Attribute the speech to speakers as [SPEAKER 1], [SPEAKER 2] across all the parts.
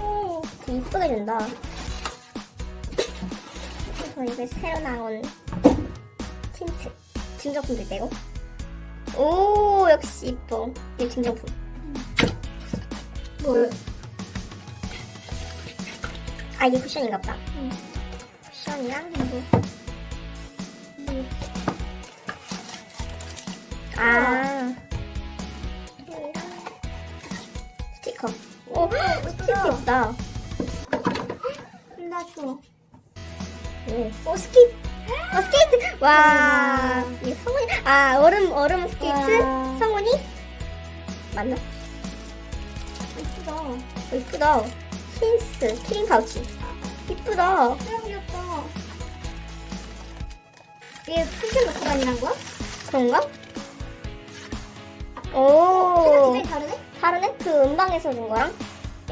[SPEAKER 1] 오, 이쁘게 된다. 그래서 이게 새로 나온 틴트. 증정품도 떼고. 오, 역시 이뻐. 이게 증정품. 뭘? 아, 이게 쿠션인가 보다. 쿠션이랑 그리고. 아. 이랑 스티커. 오, 스티커 있다.
[SPEAKER 2] 나 줘.
[SPEAKER 1] 네. 오, 스케이트. 어, 스케이트. 와. 이게 성훈이. 아, 얼음, 얼음 스케이트?
[SPEAKER 2] 와.
[SPEAKER 1] 성훈이? 맞나?
[SPEAKER 2] 이쁘다.
[SPEAKER 1] 어, 이쁘다. 킨스, 키링 파우치. 이쁘다.
[SPEAKER 2] 너무 귀엽다. 얘 쿠션 넣고 다니는 거야?
[SPEAKER 1] 그런가?
[SPEAKER 2] 어,
[SPEAKER 1] 오.
[SPEAKER 2] 디자인 다르네?
[SPEAKER 1] 다르네? 그 음방에서 준 거랑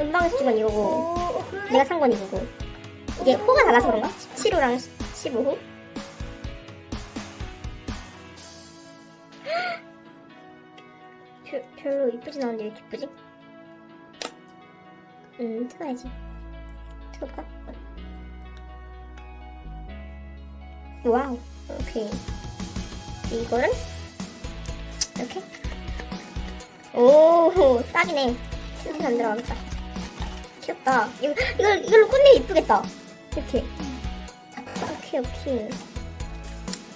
[SPEAKER 1] 음방에서 준건 이거고
[SPEAKER 2] 어, 그러네.
[SPEAKER 1] 내가 산 건 이거고 이게 호가 달라서 그런가? 17호랑 15호? 별, 별로 이쁘진 않은데 왜 이렇게 이쁘지? 음, 틀어야지. 틀어볼까? 와우, 오케이. 이거를 이렇게 오, 딱이네. 이렇게 안 들어가겠다. 귀엽다. 이거, 이걸, 이걸로 꽂내 이쁘겠다. 이렇게. 오케이, 오케이.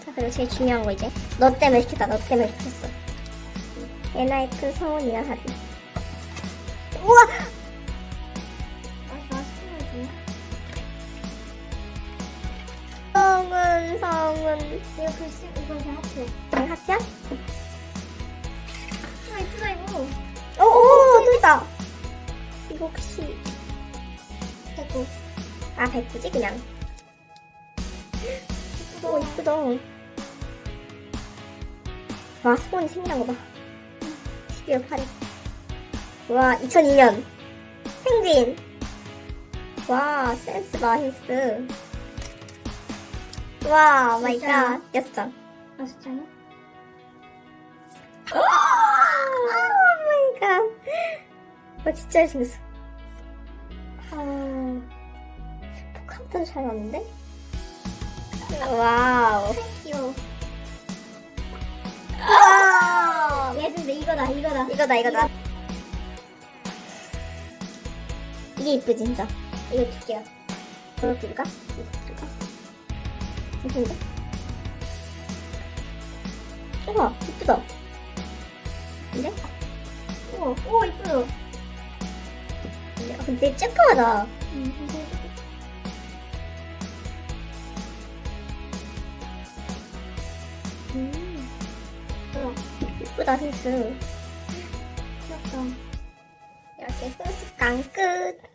[SPEAKER 1] 자, 그리고 제일 중요한 거 이제. 너 때문에 시켰다. 너 때문에 시켰어. 엔하이픈 성원이랑 하드. 우와! 성은, 성은.
[SPEAKER 2] 거. 이거 글씨, 이거 그냥 하트.
[SPEAKER 1] 그냥 하트야?
[SPEAKER 2] 아, 이쁘다, 이거.
[SPEAKER 1] 오, 오, 또 있다. 이거 혹시.
[SPEAKER 2] 됐고.
[SPEAKER 1] 아, 백구지, 그냥. 오, 이쁘다. 와, 소원이 생기는 거 봐. 12월 8일. 와, 2002년. 펭귄. 와, 센스 봐, 힐스. 와, 마이 갓. 여섯 장.
[SPEAKER 2] 맛있잖아?
[SPEAKER 1] 오 마이 갓. 와, 진짜 잘생겼어. 아, 포카부터 잘 나왔는데? 와우.
[SPEAKER 2] 귀여워.
[SPEAKER 1] 와우.
[SPEAKER 2] 얘 근데 이거다, 이거다.
[SPEAKER 1] 이거다 이거다 이게 이쁘지 진짜 이거 줄게요 이거 줄까? 이거 줄까? 이쁜데? 우와 이쁘다 근데?
[SPEAKER 2] 우와, 우와, 이쁘다.
[SPEAKER 1] 근데, 아, 근데 쬐끔하다 음. 우와 이쁘다 힐스
[SPEAKER 2] 귀엽다.
[SPEAKER 1] 이렇게 힐스 깡 끝